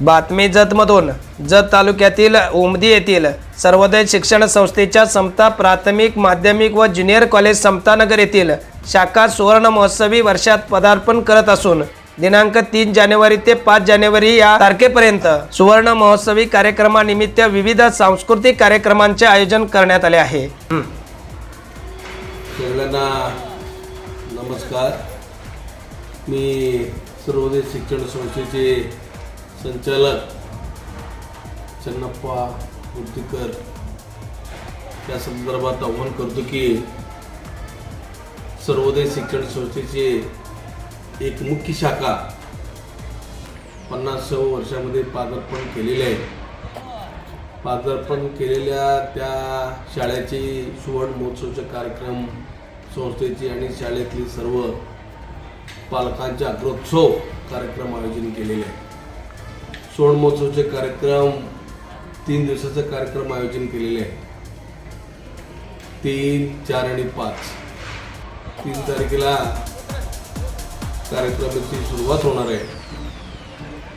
बातमी जतमधून. जत तालुक्यातील उमदी येथील सर्वोदय शिक्षण संस्थेच्या समता प्राथमिक माध्यमिक व ज्युनियर कॉलेज समतानगर येथील शाखा सुवर्ण महोत्सवी वर्षात पदार्पण करत असून दिनांक तीन जानेवारी ते पाच जानेवारी या तारखेपर्यंत सुवर्ण महोत्सवी कार्यक्रमानिमित्त विविध सांस्कृतिक कार्यक्रमांचे आयोजन करण्यात आले आहे. सगळ्यांना नमस्कार. मी सर्वोदय शिक्षण संस्थेचे संचालक चन्नप्पा मूर्तीकर या संदर्भात आव्हान करतो की सर्वोदय शिक्षण संस्थेचे एक मुख्य शाखा पन्नास वर्षामध्ये पादार्पण केलेले आहे. पादार्पण केलेल्या त्या शाळेची सुवर्ण महोत्सवचे कार्यक्रम संस्थेची आणि शाळेतली सर्व पालकांचे अग्रोत्सव कार्यक्रम आयोजन केलेले आहे सोड महोत्सवचे कार्यक्रम तीन दिवसाचा कार्यक्रम आयोजन केलेले आहे तीन चार आणि पाच. तीन तारखेला कार्यक्रमाची सुरुवात होणार आहे.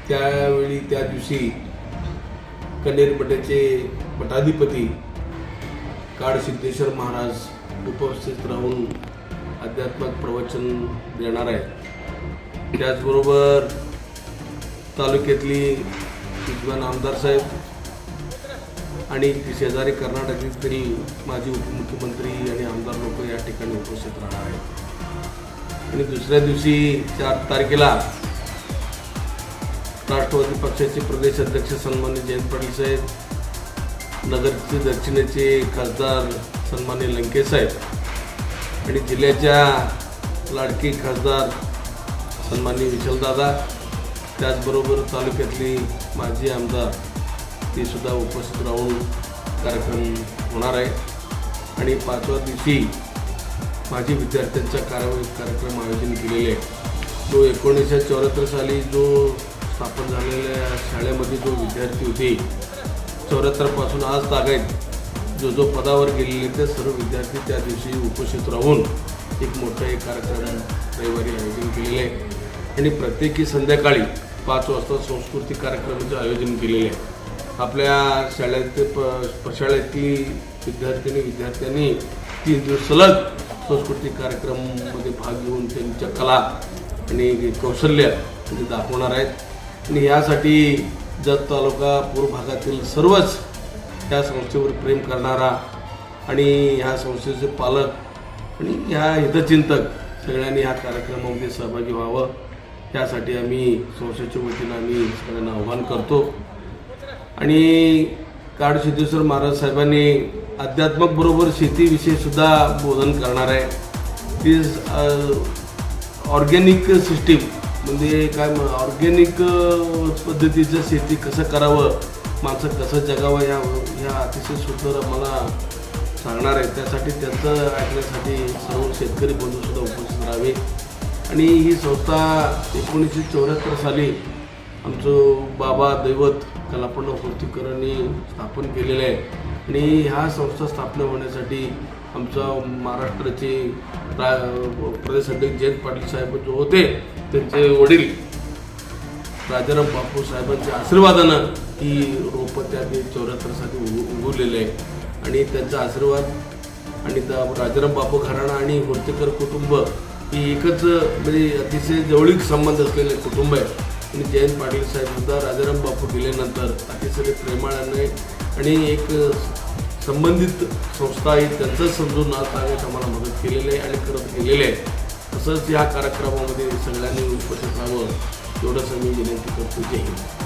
त्यावेळी त्या दिवशी कन्हेर पटाधिपती मठाधिपती काळ सिद्धेश्वर महाराज उपस्थित राहून अध्यात्मक प्रवचन देणार आहे त्याचबरोबर तालुक्यातली विद्वान आमदार साहेब आणि शेजारी कर्नाटकातील माजी उपमुख्यमंत्री आणि आमदार लोक या ठिकाणी उपस्थित राहणार आहेत. आणि दुसऱ्या दिवशी चार तारखेला राष्ट्रवादी पक्षाचे प्रदेश अध्यक्ष सन्मान्य जयंत पाटील साहेब नगरचे दक्षिणेचे खासदार सन्मान्य लंके साहेब आणि जिल्ह्याच्या लाडकी खासदार सन्मान्य विशालदादा त्याचबरोबर तालुक्यातली माजी आमदार ते सुद्धा उपस्थित राहून कार्यक्रम होणार आहे. आणि पाचव्या दिवशी माजी विद्यार्थ्यांचा कारवाई कार्यक्रम आयोजन केलेले आहे जो एकोणीसशे चौऱ्याहत्तर साली जो स्थापन झालेल्या शाळेमध्ये जो विद्यार्थी होते चौऱ्याहत्तरपासून आज तागायत जो जो पदावर गेलेले ते सर्व विद्यार्थी त्या दिवशी उपस्थित राहून एक मोठा एक कार्यक्रम रविवारी आयोजन केलेलं आहे. आणि प्रत्येकी संध्याकाळी पाच वाजता सांस्कृतिक कार्यक्रमाचे आयोजन केलेले आहे. आपल्या शाळेत प शाळेतली विद्यार्थिनी विद्यार्थ्यांनी तीन दिवस सलग सांस्कृतिक कार्यक्रमामध्ये भाग घेऊन त्यांच्या कला आणि कौशल्य ते दाखवणार आहेत. आणि यासाठी जत तालुका पूर्व भागातील सर्वच या संस्थेवर प्रेम करणारा आणि ह्या संस्थेचे पालक आणि ह्या हितचिंतक सगळ्यांनी ह्या कार्यक्रमामध्ये सहभागी व्हावं. त्यासाठी आम्ही संस्थेच्या वतीनं आम्ही सगळ्यांना आव्हान करतो. आणि काड सिद्धेश्वर महाराज साहेबांनी अध्यात्मक बरोबर बोधन करणार आहे. ती ऑर्गॅनिक सिस्टीम म्हणजे काय ऑर्गॅनिक पद्धतीचं शेती कसं करावं माणसं कसं जगावं ह्या ह्या अतिशय सुंदर मला सांगणार आहे. त्यासाठी त्यांचं ऐकण्यासाठी सर्व शेतकरी बंधूसुद्धा उपस्थित राहावे. आणि ही संस्था एकोणीसशे चौऱ्याहत्तर साली आमचं बाबा दैवत कलापंड होर्तीकरांनी स्थापन केलेलं आहे. आणि ह्या संस्था स्थापना होण्यासाठी आमचा महाराष्ट्राचे रा प्रदेश अध्यक्ष जयंत पाटील साहेब जो होते त्यांचे वडील राजाराम बापू साहेबांच्या आशीर्वादानं ही रोपं त्या चौऱ्याहत्तर साली उगवलेलं आहे आणि त्यांचा आशीर्वाद आणि त्या राजाराम बापू घराणा आणि होर्तेकर कुटुंब की एकच म्हणजे अतिशय जवळीक संबंध असलेले कुटुंब आहे. आणि जयंत पाटील साहेबसुद्धा राजाराम बापू गेल्यानंतर अतिशय प्रेमाळाने आणि एक संबंधित संस्था आहे त्यांचं समजून आज सांगण्यात आम्हाला मदत केलेली आहे आणि करत गेलेले आहे. तसंच या कार्यक्रमामध्ये सगळ्यांनी उपस्थित राहावं एवढंच मी विनंती करतो. जय हिंद.